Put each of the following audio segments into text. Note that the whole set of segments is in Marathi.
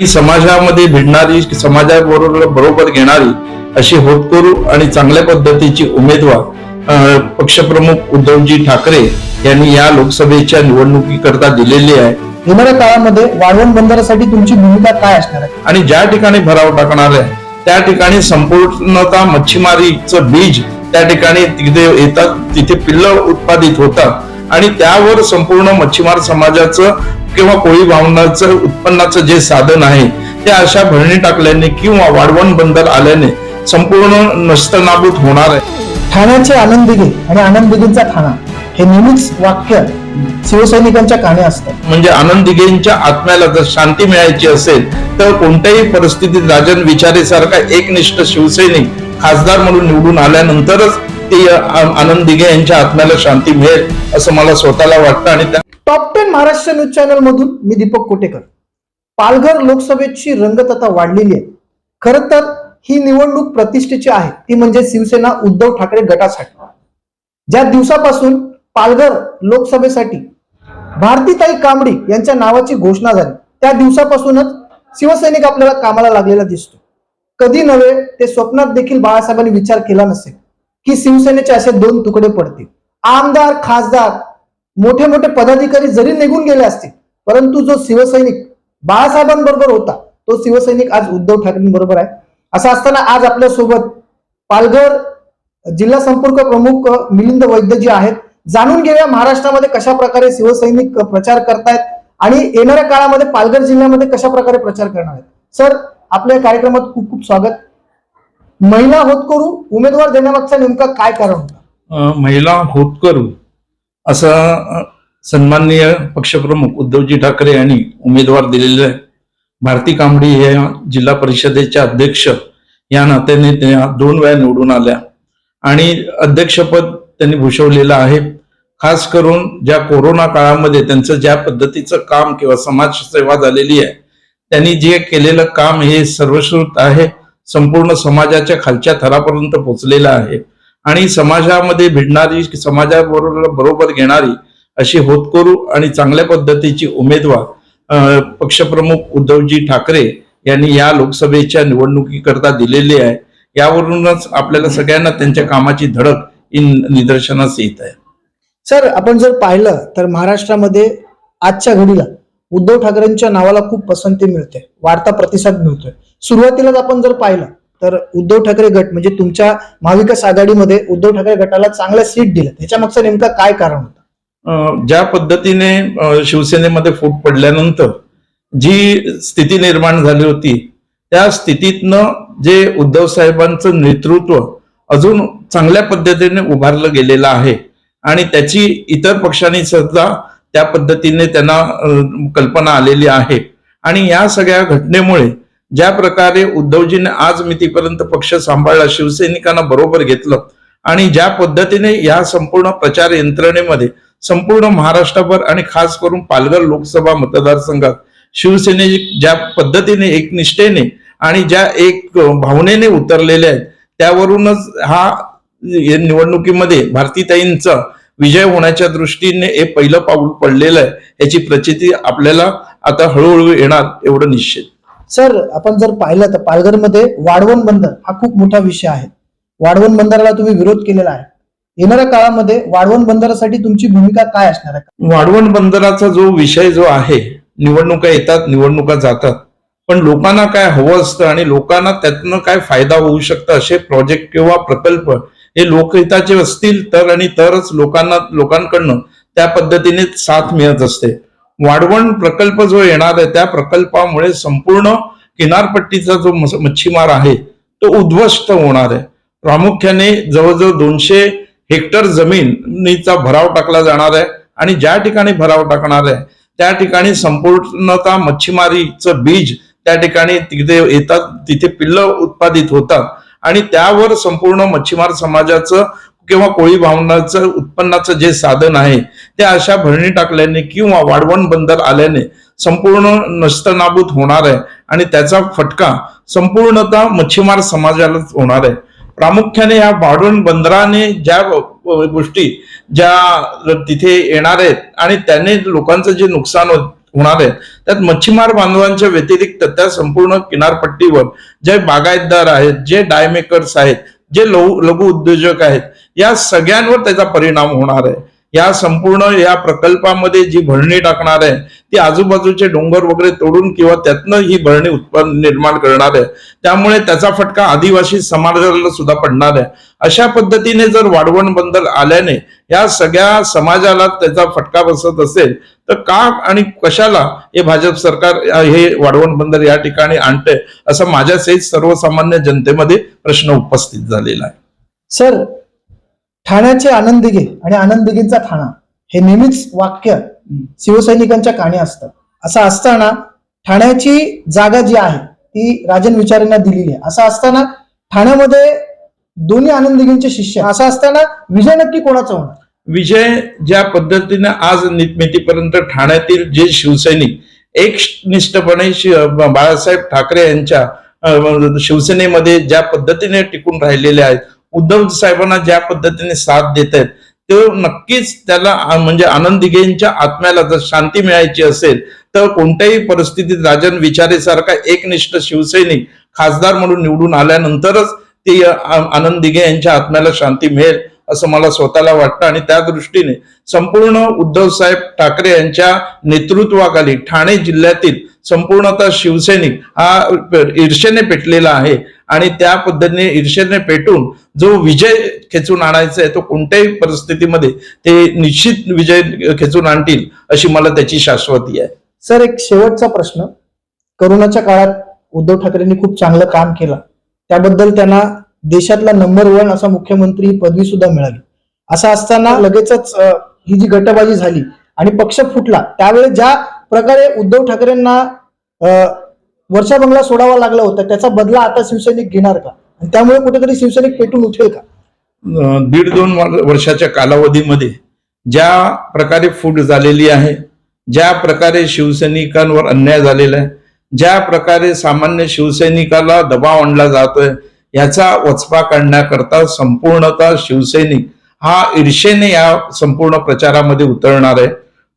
समाजामध्ये भिडणारी समाजाबरोबर बरोबर घेणारी अशी होतकरू आणि चांगल्या पद्धतीची उमेदवार पक्षप्रमुख उद्धवजी ठाकरे यांनी या लोकसभेच्या निवडणुकीकरता दिलेली आहे. येणाऱ्या काळामध्ये वाढवण बंदरासाठी तुमची भूमिका काय असणार आहे? आणि ज्या ठिकाणी भराव टाकणार आहे त्या ठिकाणी संपूर्णतः मच्छीमारीचं बीज त्या ठिकाणी तिथे येतात तिथे पिल्ल उत्पादित होतात आणि त्यावर संपूर्ण मच्छीमार समाजाचं किंवा कोळी भावनाचं उत्पन्नाचं जे साधन आहे ते अशा भरणी टाकल्याने किंवा वाढवण बंदर आल्याने संपूर्ण नस्तनाबूत होणार आहे. ठाण्याचे आनंद दिघे आणि आनंद दिघेंचा ठाणा हे नेहमीच वाक्य शिवसैनिकांच्या काने असतात म्हणजे आनंद दिघेंच्या आत्म्याला जर शांती मिळायची असेल तर कोणत्याही परिस्थितीत राजन विचारेसारखा एकनिष्ठ शिवसैनिक खासदार म्हणून निवडून आल्यानंतरच ते आनंद दिघे यांच्या आत्म्याला शांती मिळेल असं मला स्वतःला वाटतं आणि त्या top ten Maharashtra news channel मधून मी दीपक कोटेकर. पालघर लोकसभेची रंगतता वाढलेली आहे. खर तर ही निवडणूक प्रतिष्ठेची आहे. ती म्हणजे शिवसेना उद्धव ठाकरे गटासाठी. ज्या दिवसापासून पालघर लोकसभेसाठी भारतीताई कांबडी यांच्या नावाची घोषणा झाली त्या दिवसापासूनच शिवसैनिक आपल्याला कामाला लागलेला दिसतो. कधी नव्हे ते स्वप्नात देखील बाळासाहेबांनी विचार केला नसेल की शिवसेनेचे असे दोन तुकडे पडतील. आमदार खासदार मोठे मोठे पदाधिकारी जरी निघून गेले असतील परंतु जो शिवसैनिक बाळासाहेबांबरोबर होता तो शिवसैनिक आज उद्धव ठाकरेंबरोबर आहे. असं असताना आज आपल्यासोबत पालघर जिल्हा संपर्क प्रमुख मिलिंद वैद्य जी आहेत. जाणून घेऊया महाराष्ट्रामध्ये कशा प्रकारे शिवसैनिक प्रचार करतायत आणि येणाऱ्या काळामध्ये पालघर जिल्ह्यामध्ये कशा प्रकारे प्रचार करणार आहेत. सर आपल्या कार्यक्रमात खूप खूप स्वागत. महिला होतकरू उमेदवार देण्यामागचा नेमका काय कारण होता? महिला महिला होतकरू. असा सन्माननीय पक्षप्रमुख उद्धवजी ठाकरे यांनी उमेदवार दिलेले आहे. भारती कांबडी हे जिल्हा परिषदेच्या अध्यक्ष या नात्याने त्या दोन वेळा निवडून आल्या. आणि अध्यक्षपद त्यांनी भूषवलेलं आहे. खास करून ज्या कोरोना काळामध्ये त्यांचं ज्या पद्धतीचं काम किंवा समाजसेवा झालेली आहे त्यांनी जे केलेलं काम हे सर्वश्रुत आहे संपूर्ण समाजाच्या खालच्या थरापर्यंत पोचलेलं आहे. आणि समाजामध्ये भिडणारी समाजाबरोबर बरोबर घेणारी अशी होतकरू आणि चांगल्या पद्धतीची उमेदवार पक्षप्रमुख उद्धवजी ठाकरे यांनी या लोकसभेच्या निवडणुकीकरता दिलेली आहे. यावरूनच आपल्याला सगळ्यांना त्यांच्या कामाची धडक निदर्शनास येत आहे. सर आपण जर पाहिलं तर महाराष्ट्रामध्ये आजच्या घडीला उद्धव ठाकरेंच्या नावाला खूप पसंती मिळते वाढता प्रतिसाद मिळतोय. सुरुवातीलाच आपण जर पाहिलं तर उद्धव ठाकरे गट म्हणजे तुमच्या महाविकास आघाडीमध्ये उद्धव ठाकरे गटाला चांगल्या सीट दिल्या त्याच्या मागचं नेमका काय कारण होतं? ज्या पद्धतीने शिवसेनेमध्ये फूट पडल्यानंतर जी स्थिती निर्माण झाली होती त्या स्थितीतनं जे उद्धव साहेबांचं नेतृत्व अजून चांगल्या पद्धतीने उभारलं गेलेलं आहे आणि त्याची इतर पक्षांनी सुद्धा त्या पद्धतीने त्यांना कल्पना आलेली आहे. आणि या सगळ्या घटनेमुळे ज्या प्रकारे उद्धवजीने आज मितीपर्यंत पक्ष सांभाळला शिवसैनिकांना बरोबर घेतलं आणि ज्या पद्धतीने या संपूर्ण प्रचार यंत्रणेमध्ये संपूर्ण महाराष्ट्रभर आणि खास करून पालघर लोकसभा मतदारसंघात शिवसेने ज्या पद्धतीने एकनिष्ठेने आणि ज्या एक भावनेने उतरलेले आहेत त्यावरूनच हा निवडणुकीमध्ये भारतीताईंचा विजय होण्याच्या दृष्टीने हे पहिलं पाऊल पडलेलं आहे याची प्रचिती आपल्याला आता हळूहळू येणार एवढं निश्चित. सर आपण जर पाहिलं तर पालघरमध्ये वाढवण बंदर हा खूप मोठा विषय आहे. वाढवण बंदराला तुम्ही विरोध केलेला आहे. येणाऱ्या काळामध्ये वाढवण बंदरासाठी तुमची भूमिका काय असणार आहे? वाढवण बंदराचा जो विषय जो आहे निवडणुका येतात निवडणुका जातात पण लोकांना काय हवं असतं आणि लोकांना त्यातनं काय फायदा होऊ शकतं असे प्रोजेक्ट किंवा प्रकल्प हे लोकहिताचे असतील तर आणि तरच लोकांना लोकांकडनं त्या पद्धतीने साथ मिळत असते. वाढवण प्रकल्प जो येणार आहे त्या प्रकल्पामुळे संपूर्ण किनारपट्टीचा जो मच्छीमार आहे तो उद्ध्वस्त होणार आहे. प्रामुख्याने जवळजवळ दोनशे हेक्टर जमिनीचा भराव टाकला जाणार आहे आणि ज्या ठिकाणी भराव टाकणार आहे त्या ठिकाणी संपूर्णता मच्छीमारीचं बीज त्या ठिकाणी तिथे येतात तिथे पिल्ल उत्पादित होतात आणि त्यावर संपूर्ण मच्छीमार समाजाचं किंवा कोळी भावनाचं उत्पन्नाचं जे साधन आहे ते अशा भरणी टाकल्याने किंवा वाढवण बंदर आल्याने संपूर्ण नष्टनाबूत होणार आहे आणि त्याचा फटका संपूर्णतः मच्छीमार समाजालाच होणार आहे. प्रामुख्याने या वाढवण बंदराने ज्या गोष्टी ज्या तिथे येणार आहेत आणि त्याने लोकांचं जे नुकसान होत होणार आहेत त्यात मच्छीमार बांधवांच्या व्यतिरिक्त त्या संपूर्ण किनारपट्टीवर जे बागायतदार आहेत जे डायमेकर्स आहेत जे लघु लघु उद्योजक आहेत या सगळ्यांवर त्याचा परिणाम होणार आहे. या संपूर्ण या प्रकल्पामध्ये जी भरणी टाकणार आहे ती आजूबाजूचे डोंगर वगैरे तोडून किंवा त्यातनं ही भरणी उत्पन्न निर्माण करणार आहे. त्यामुळे त्याचा फटका आदिवासी समाजाला सुद्धा पडणार आहे. अशा पद्धतीने जर वाढवण बंदर आल्याने या सगळ्या समाजाला त्याचा फटका बसत असेल तर का आणि कशाला हे भाजप सरकार हे वाढवण बंदर या ठिकाणी आणते असं माझ्यासहित सर्वसामान्य जनतेमध्ये प्रश्न उपस्थित झालेला आहे. सर ठाण्याचे आनंद दिघे आणि आनंद दिघेंचा ठाणा. हे नेहमीच वाक्य शिवसैनिकांच्या काणी असतं. असं असताना ठाण्याची जागा जी आहे ती राजन विचारेंना दिलेली आहे. असं असताना ठाण्यामध्ये दोन्ही आनंद दिघेंचे शिष्य. असं असताना विजय नक्की कोणाचा होणार? विजय ज्या पद्धतीने आज नीतमेतीपर्यंत ठाण्यातील जे शिवसैनिक एकनिष्ठपणे शि- बाळासाहेब ठाकरे यांच्या शिवसेनेमध्ये ज्या पद्धतीने टिकून राहिलेले आहेत उद्धव साहेबांना ज्या पद्धतीने साथ देत आहेत तो नक्कीच त्याला म्हणजे आनंदीगेंच्या आत्म्याला जर शांती मिळायची असेल तर कोणत्याही परिस्थितीत राजन विचारेसारखा एकनिष्ठ शिवसैनिक खासदार म्हणून निवडून आल्यानंतरच ते आ- आनंद दिघे यांच्या आत्म्याला शांती मिळेल. असं मला स्वतःला वाटतं. आणि त्या दृष्टीने संपूर्ण उद्धव साहेब ठाकरे यांच्या नेतृत्वाखाली ठाणे जिल्ह्यातील संपूर्णतः शिवसैनिक हा ईर्षेने पेटलेला आहे. आणि त्या पद्धतीने ईर्षेने पेटून जो विजय खेचून आणायचा आहे तो कोणत्याही परिस्थितीमध्ये ते निश्चित विजय खेचून आणतील अशी मला त्याची शाश्वती आहे. सर एक शेवटचा प्रश्न. करोनाच्या काळात उद्धव ठाकरेंनी खूप चांगलं काम केलं. त्याबद्दल त्यांना देशातला नंबर वन असा मुख्यमंत्री पदवी सुद्धा मिळाली. असं असताना लगेचच ही जी गटबाजी झाली आणि पक्ष फुटला त्यावेळेस ज्या प्रकारे उद्धव ठाकरेंना वर्षा बंगला सोडावा लागला होता त्याचा बदला आता शिवसैनिक घेणार का? आणि त्यामुळे कुठेतरी शिवसैनिक पेटून उठेल का? दीड दोन वर्षाच्या कालावधीमध्ये ज्या प्रकारे फूट झालेली आहे ज्या प्रकारे शिवसैनिकांवर अन्याय झालेला आहे ज्या प्रकारे सामान्य शिवसैनिकाला दबाव आणला जातोय याचा वचपा काढण्याकरता संपूर्णतः शिवसैनिक हा ईर्षेने या संपूर्ण प्रचारामध्ये उतरणार आहे.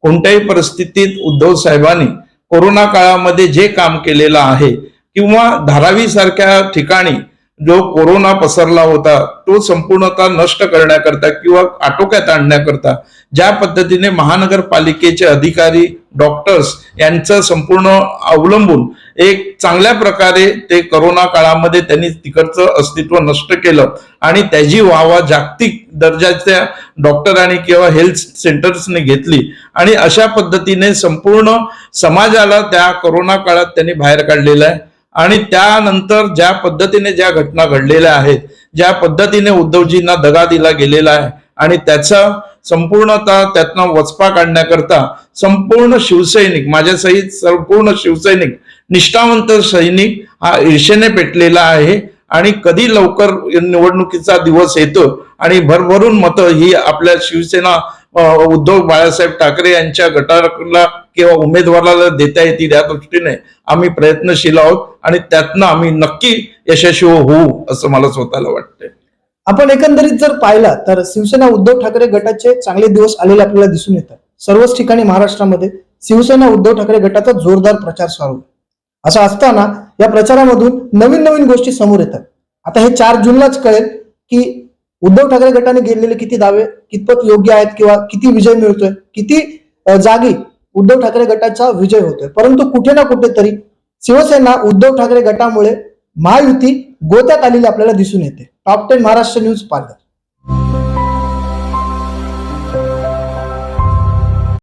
कोणत्याही परिस्थितीत उद्धव साहेबांनी कोरोना काळामध्ये जे काम केलेलं आहे किंवा धारावी सारख्या ठिकाणी जो कोरोना पसरला होता तो संपूर्णता नष्ट करण्याकरता किंवा आटोक्यात आणण्याकरता ज्या पद्धतीने महानगरपालिकेचे अधिकारी डॉक्टर्स यांचं संपूर्ण अवलंबून एक चांगल्या प्रकारे ते करोना काळामध्ये त्यांनी तिकडचं अस्तित्व नष्ट केलं आणि त्याची वाहवा जागतिक दर्जाच्या डॉक्टरांनी किंवा हेल्थ सेंटर्सने घेतली आणि अशा पद्धतीने संपूर्ण समाजाला त्या करोना काळात त्यांनी बाहेर काढलेलं आहे. आणि त्यानंतर ज्या पद्धतीने ज्या घटना घडलेल्या आहेत ज्या पद्धतीने उद्धवजींना दगा दिला गेलेला आहे आणि त्याचा संपूर्णतः त्यातनं वचपा काढण्याकरता संपूर्ण शिवसैनिक माझ्यासहित संपूर्ण शिवसैनिक निष्ठावंत सैनिक हा ईर्षेने पेटलेला आहे. आणि कधी लवकर निवडणुकीचा दिवस येतो आणि भरभरून मतं ही आपल्या शिवसेना उद्धव बाळासाहेब ठाकरे यांच्या गटाला किंवा उमेदवाराला देता येतील या दृष्टीने आम्ही प्रयत्नशील आहोत आणि त्यातनं आम्ही नक्की यशस्वी होऊ असं मला स्वतःला वाटतंय. आपण एकंदरीत जर पाहिला तर शिवसेना उद्धव ठाकरे गटाचे चांगले दिवस आलेले आपल्याला दिसून येतात. सर्वच ठिकाणी महाराष्ट्रामध्ये शिवसेना उद्धव ठाकरे गटाचा जोरदार प्रचार सुरू असं असताना या प्रचारामधून नवीन नवीन गोष्टी समोर येतात. आता हे चार जूनलाच कळेल की उद्धव ठाकरे गटाने घेतलेले किती दावे कितपत योग्य आहेत किंवा किती विजय मिळतोय किती जागी उद्धव ठाकरे गटाचा विजय होतोय. परंतु कुठे ना कुठेतरी शिवसेना उद्धव ठाकरे गटामुळे महायुती गोत्यात आलेली आपल्याला दिसून येते. Top ten Maharashtra news Palghar